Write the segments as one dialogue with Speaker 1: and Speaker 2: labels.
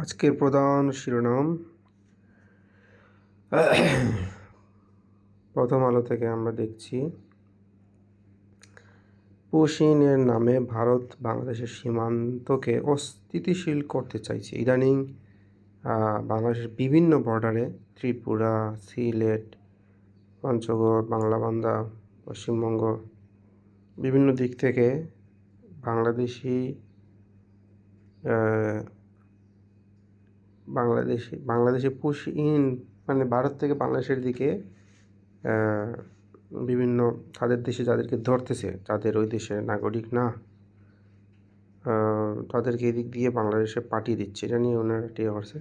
Speaker 1: আজকের প্রধান শিরোনাম। প্রথম আলো থেকে আমরা দেখছি, পুশিনের নামে ভারত বাংলাদেশের সীমান্তকে অস্থিতিশীল করতে চাইছে। ইদানিং বাংলাদেশের বিভিন্ন বর্ডারে ত্রিপুরা, সিলেট, পঞ্চগড় বাংলাবান্ধা পশ্চিমবঙ্গ বিভিন্ন দিক থেকে বাংলাদেশি বাংলাদেশি, বাংলাদেশে পুশ ইন মানে ভারত থেকে বাংলাদেশের দিকে বিভিন্ন তাদের দেশে যাদেরকে ধরতেছে যাদের ওই দেশের নাগরিক না তাদেরকে এদিক দিয়ে বাংলাদেশে পাঠিয়ে দিচ্ছে। এটা নিয়ে ওনারা টিয়ে করছে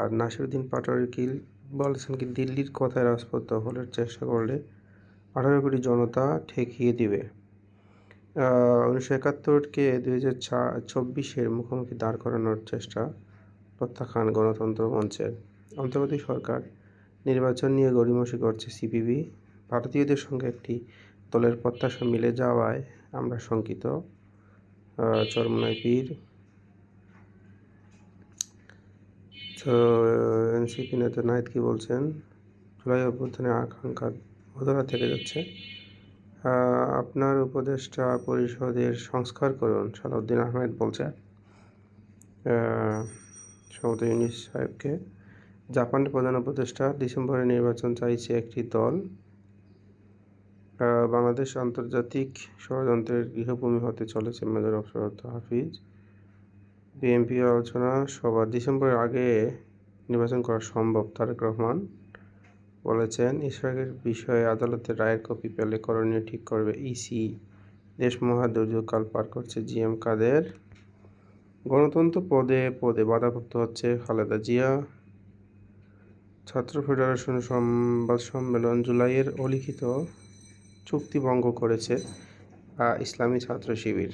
Speaker 1: আর নাসিরুদ্দিন পাটোয়ারি বলেছেন কি, দিল্লির কথায় রাজপথ দখলের চেষ্টা করলে আঠারো কোটি জনতা ঠেকিয়ে দিবে। উনিশশো একাত্তরকে দুই হাজার চব্বিশের মুখোমুখি দাঁড় করানোর চেষ্টা প্রত্যাখ্যান গণতন্ত্র মঞ্চের। অন্তর্বর্তী সরকার নির্বাচন নিয়ে গড়িমসি করছে সিপিবি। ভারতীয়দের সঙ্গে একটি দলের প্রত্যাশা মিলে যাওয়ায় আমরা শঙ্কিত। আহ, চরমনাই পীর। তো এনসিপি নেতা নাহিদ কি বলছেন? জুলাই অভ্যুত্থানের আকাঙ্ক্ষা অধরা থেকে যাচ্ছে। আপনার উপদেষ্টা পরিষদের সংস্কার করুন, সালাউদ্দিন আহমেদ বলছে। সমত ইউনিস সাহেবকে জাপানের প্রধান উপদেষ্টা ডিসেম্বরে নির্বাচন চাইছে একটি দল। বাংলাদেশ আন্তর্জাতিক ষড়যন্ত্রের গৃহভূমি হতে চলেছে মেজর অফসর হাফিজ। বিএনপি আলোচনা সভা ডিসেম্বরের আগে নির্বাচন করা সম্ভব, তারেক রহমান। বলেছেন, ইসরায়েলের বিষয়ে আদালতের রায়ের কপি পেলে করণীয় ঠিক করবে ইসি। দেশ মহা দুর্যোগকাল পার করছে জিএম কাদের। গণতন্ত্র পদে পদে বাধাপ্রাপ্ত হচ্ছে খালেদা জিয়া। ছাত্র ফেডারেশন সংবাদ সম্মেলন জুলাইয়ের অলিখিত চুক্তি ভঙ্গ করেছে ইসলামী ছাত্র শিবির।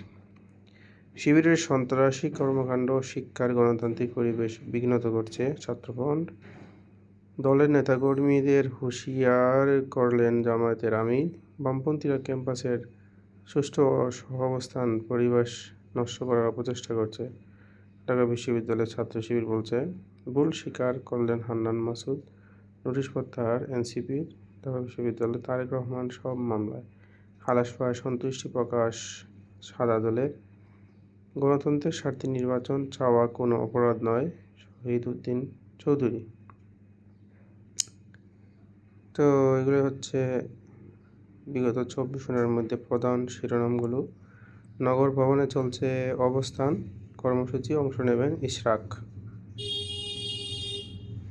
Speaker 1: শিবিরের সন্ত্রাসী কর্মকাণ্ড শিক্ষার গণতান্ত্রিক পরিবেশ বিঘ্নত করছে ছাত্রফ্রন্ট। দলের নেতাকর্মীদের হুঁশিয়ার করলেন জামায়াতের আমির। বামপন্থীরা ক্যাম্পাসের সুষ্ঠু সহাবস্থান, পরিবেশ নষ্ট করার অপচেষ্টা করছে, ঢাকা বিশ্ববিদ্যালয়ের ছাত্র শিবির বলছে। ভুল স্বীকার করলেন হান্নান মাসুদ। নোটিশ প্রত্যাহার এনসিপির। ঢাকা বিশ্ববিদ্যালয় তারেক রহমান সব মামলায় খালাস পায় সন্তুষ্টি প্রকাশ সাদা দলের গণতন্ত্রের স্বার্থে নির্বাচন চাওয়া কোনো অপরাধ নয়, শহীদ উদ্দিন চৌধুরী। তো এগুলো হচ্ছে বিগত চব্বিশ ঘণ্টার মধ্যে প্রধান শিরোনামগুলো। নগর ভবনে চলছে অবস্থান, কর্মসূচি, অংশ নেবেন ইশরাক।